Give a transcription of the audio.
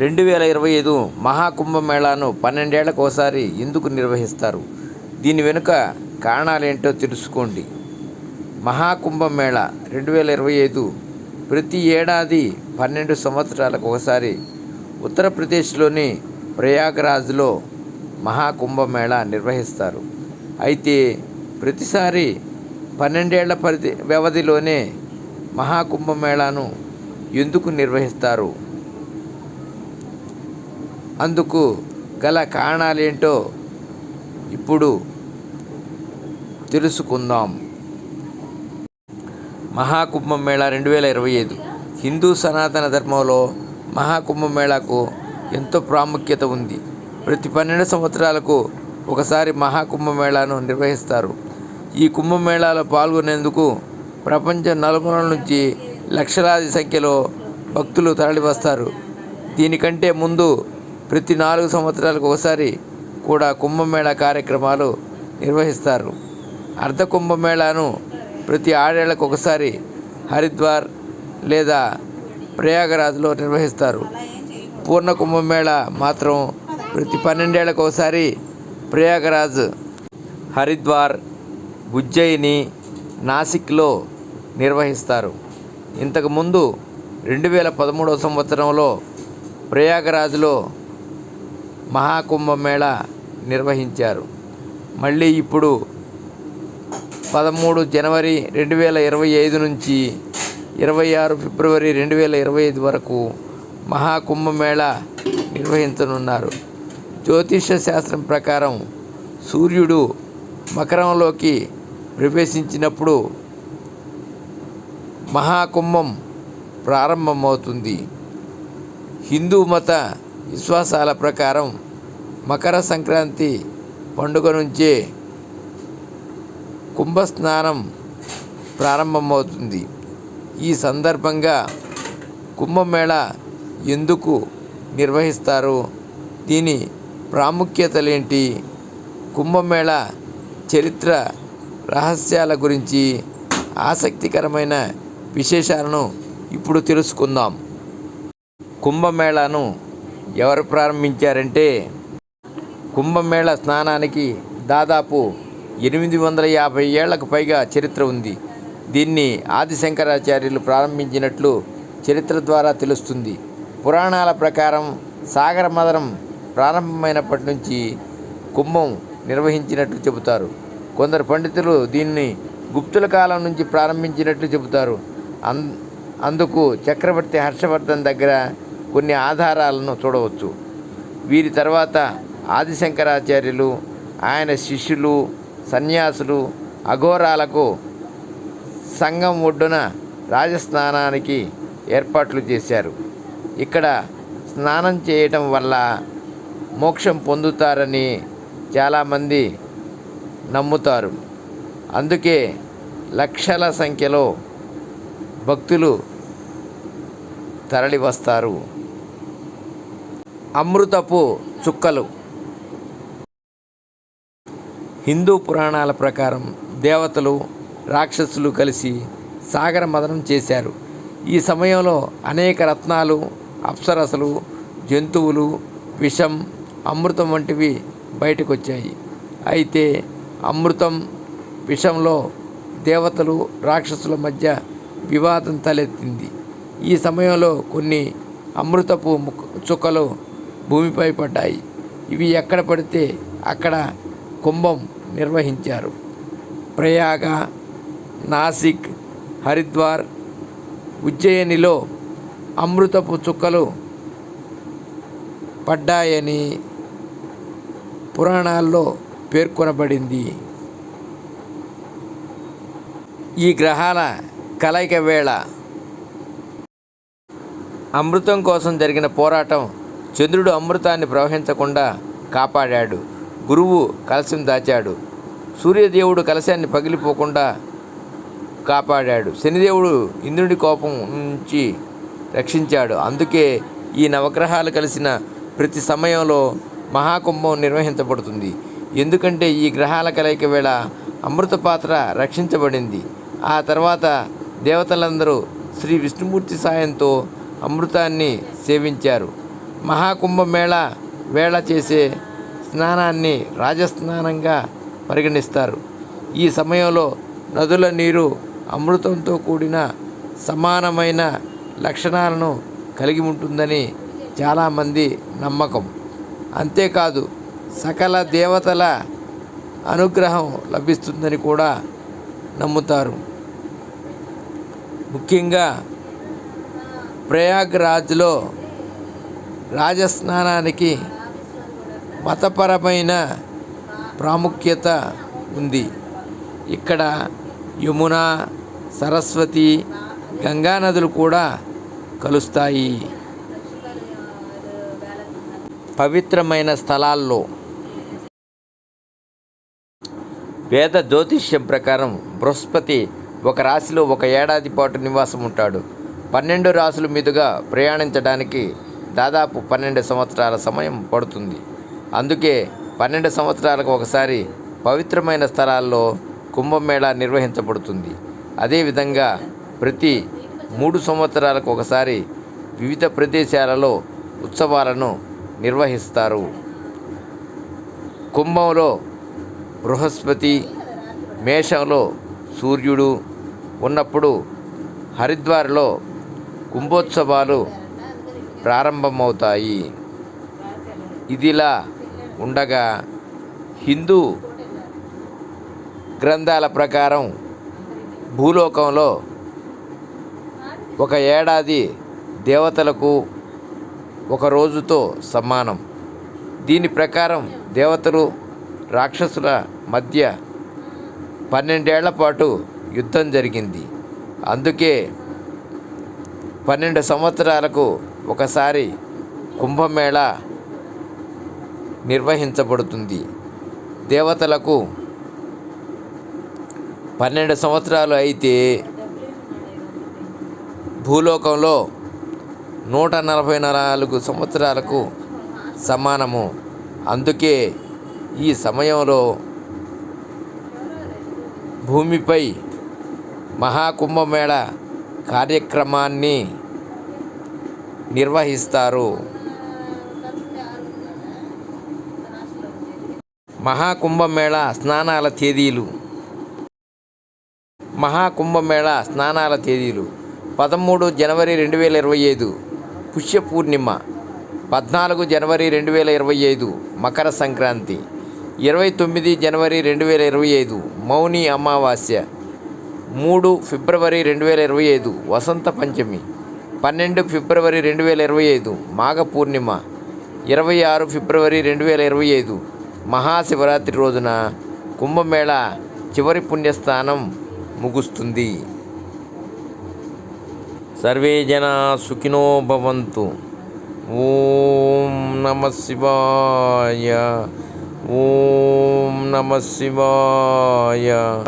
రెండు వేల ఇరవై ఐదు మహాకుంభమేళాను పన్నెండేళ్ళకు ఒకసారి ఎందుకు నిర్వహిస్తారు? దీని వెనుక కారణాలేంటో తెలుసుకోండి. మహాకుంభమేళ రెండు వేల ఇరవై ఐదు ప్రతి ఏడాది పన్నెండు సంవత్సరాలకు ఒకసారి ఉత్తరప్రదేశ్లోని ప్రయాగరాజ్లో మహాకుంభమేళా నిర్వహిస్తారు. అయితే ప్రతిసారి పన్నెండేళ్ళ పరిధి వ్యవధిలోనే మహాకుంభమేళాను ఎందుకు నిర్వహిస్తారు? అందుకు గల కారణాలేంటో ఇప్పుడు తెలుసుకుందాం. మహాకుంభమేళా రెండు వేల ఇరవై ఐదు. హిందూ సనాతన ధర్మంలో మహాకుంభమేళాకు ఎంతో ప్రాముఖ్యత ఉంది. ప్రతి పన్నెండు సంవత్సరాలకు ఒకసారి మహాకుంభమేళాను నిర్వహిస్తారు. ఈ కుంభమేళాలో పాల్గొనేందుకు ప్రపంచం నలుమూలల నుంచి లక్షలాది సంఖ్యలో భక్తులు తరలివస్తారు. దీనికంటే ముందు ప్రతి నాలుగు సంవత్సరాలకు ఒకసారి కూడా కుంభమేళా కార్యక్రమాలు నిర్వహిస్తారు. అర్ధ కుంభమేళాను ప్రతి ఆడేళ్ళకు ఒకసారి హరిద్వార్ లేదా ప్రయాగరాజ్లో నిర్వహిస్తారు. పూర్ణ కుంభమేళా మాత్రం ప్రతి పన్నెండేళ్ళకు ఒకసారి ప్రయాగరాజ్ హరిద్వార్ ఉజ్జయిని నాసిక్లో నిర్వహిస్తారు. ఇంతకుముందు రెండు వేల పదమూడవ సంవత్సరంలో ప్రయాగరాజ్లో మహాకుంభమేళా నిర్వహించారు. మళ్ళీ ఇప్పుడు పదమూడు జనవరి రెండు వేల ఇరవై ఐదు నుంచి ఇరవై ఆరు ఫిబ్రవరి రెండు వేల ఇరవై ఐదు వరకు మహాకుంభమేళా నిర్వహించనున్నారు. జ్యోతిష శాస్త్రం ప్రకారం సూర్యుడు మకరంలోకి ప్రవేశించినప్పుడు మహాకుంభం ప్రారంభమవుతుంది. హిందూ మత విశ్వాసాల ప్రకారం మకర సంక్రాంతి పండుగ నుంచే కుంభస్నానం ప్రారంభమవుతుంది. ఈ సందర్భంగా కుంభమేళా ఎందుకు నిర్వహిస్తారు? దీని ప్రాముఖ్యతలేంటి? కుంభమేళా చరిత్ర రహస్యాల గురించి ఆసక్తికరమైన విశేషాలను ఇప్పుడు తెలుసుకుందాం. కుంభమేళాను ఎవరు ప్రారంభించారంటే కుంభమేళ స్నానానికి దాదాపు ఎనిమిది వందల యాభై ఏళ్ళకు పైగా చరిత్ర ఉంది. దీన్ని ఆదిశంకరాచార్యులు ప్రారంభించినట్లు చరిత్ర ద్వారా తెలుస్తుంది. పురాణాల ప్రకారం సాగర మదనం ప్రారంభమైనప్పటి నుంచి కుంభం నిర్వహించినట్లు చెబుతారు. కొందరు పండితులు దీన్ని గుప్తుల కాలం నుంచి ప్రారంభించినట్లు చెబుతారు. అన్ అందుకు చక్రవర్తి హర్షవర్ధన్ దగ్గర కొన్ని ఆధారాలను చూడవచ్చు. వీరి తర్వాత ఆదిశంకరాచార్యులు ఆయన శిష్యులు సన్యాసులు అఘోరాలకు సంగం ఒడ్డున రాజస్నానానికి ఏర్పాట్లు చేశారు. ఇక్కడ స్నానం చేయటం వల్ల మోక్షం పొందుతారని చాలామంది నమ్ముతారు. అందుకే లక్షల సంఖ్యలో భక్తులు తరలి వస్తారు అమృతపు చుక్కలు. హిందూ పురాణాల ప్రకారం దేవతలు రాక్షసులు కలిసి సాగర మదనం చేశారు. ఈ సమయంలో అనేక రత్నాలు అప్సరసలు జంతువులు విషం అమృతం వంటివి బయటకు వచ్చాయి అయితే అమృతం విషంలో దేవతలు రాక్షసుల మధ్య వివాదం తలెత్తింది. ఈ సమయంలో కొన్ని అమృతపు ముక్- చుక్కలు భూమిపై పడ్డాయి. ఇవి ఎక్కడ పడితే అక్కడ కుంభం నిర్వహించారు. ప్రయాగ నాసిక్ హరిద్వార్ ఉజ్జయినిలో అమృతపు చుక్కలు పడ్డాయని పురాణాల్లో పేర్కొనబడింది. ఈ గ్రహాల కలయిక వేళ అమృతం కోసం జరిగిన పోరాటం చంద్రుడు అమృతాన్ని ప్రవహించకుండా కాపాడాడు. గురువు కలశం దాచాడు. సూర్యదేవుడు కలశాన్ని పగిలిపోకుండా కాపాడాడు. శనిదేవుడు ఇంద్రుడి కోపం నుంచి రక్షించాడు. అందుకే ఈ నవగ్రహాలు కలిసిన ప్రతి సమయంలో మహాకుంభం నిర్వహించబడుతుంది. ఎందుకంటే ఈ గ్రహాల కలయిక వేళ అమృత పాత్ర రక్షించబడింది. ఆ తర్వాత దేవతలందరూ శ్రీ విష్ణుమూర్తి సాయంతో అమృతాన్ని సేవించారు. మహాకుంభమేళ వేళ చేసే స్నానాన్ని రాజస్నానంగా పరిగణిస్తారు. ఈ సమయంలో నదుల నీరు అమృతంతో కూడిన సమానమైన లక్షణాలను కలిగి ఉంటుందని చాలామంది నమ్మకం. అంతేకాదు సకల దేవతల అనుగ్రహం లభిస్తుందని కూడా నమ్ముతారు. ముఖ్యంగా ప్రయాగ్రాజ్లో రాజస్నానానికి మతపరమైన ప్రాముఖ్యత ఉంది. ఇక్కడ యమున సరస్వతి గంగా నదులు కూడా కలుస్తాయి. పవిత్రమైన స్థలాల్లో వేద జ్యోతిష్యం ప్రకారం బృహస్పతి ఒక రాశిలో ఒక ఏడాది పాటు నివాసం ఉంటాడు. పన్నెండు రాసుల మీదుగా ప్రయాణించడానికి దాదాపు పన్నెండు సంవత్సరాల సమయం పడుతుంది. అందుకే పన్నెండు సంవత్సరాలకు ఒకసారి పవిత్రమైన స్థలాల్లో కుంభమేళా నిర్వహించబడుతుంది. అదేవిధంగా ప్రతి మూడు సంవత్సరాలకు ఒకసారి వివిధ ప్రదేశాలలో ఉత్సవాలను నిర్వహిస్తారు. కుంభంలో బృహస్పతి మేషంలో సూర్యుడు ఉన్నప్పుడు హరిద్వార్లో కుంభోత్సవాలు ప్రారంభమవుతాయి. ఇదిలా ఉండగా హిందూ గ్రంథాల ప్రకారం భూలోకంలో ఒక ఏడాది దేవతలకు ఒక రోజుతో సమానం. దీని ప్రకారం దేవతలు రాక్షసుల మధ్య పన్నెండేళ్ళ పాటు యుద్ధం జరిగింది. అందుకే పన్నెండు సంవత్సరాలకు ఒకసారి కుంభమేళ నిర్వహించబడుతుంది. దేవతలకు పన్నెండు సంవత్సరాలు అయితే భూలోకంలో నూట నలభై నాలుగు సంవత్సరాలకు సమానము. అందుకే ఈ సమయంలో భూమిపై మహాకుంభమేళ కార్యక్రమాన్ని నిర్వహిస్తారు. మహాకుంభమేళ స్నానాల తేదీలు. మహాకుంభమేళ స్నానాల తేదీలు. పదమూడు జనవరి రెండు వేల ఇరవై ఐదు పుష్య పూర్ణిమ పద్నాలుగు జనవరి రెండు వేల ఇరవై ఐదు మకర సంక్రాంతి ఇరవై తొమ్మిది జనవరి రెండు వేల ఇరవై ఐదు మౌని అమావాస్య. మూడు ఫిబ్రవరి రెండు వేల ఇరవై ఐదు వసంత పంచమి. పన్నెండు ఫిబ్రవరి రెండు వేల ఇరవై ఐదు మాఘ పూర్ణిమ ఇరవై ఆరు ఫిబ్రవరి రెండు వేల ఇరవై ఐదు మహాశివరాత్రి రోజున కుంభమేళ చివరి పుణ్యస్థానం ముగుస్తుంది. సర్వే జనా సుఖినో భవంతు. ఓం నమ శివాయ. ఓం నమ శివాయ.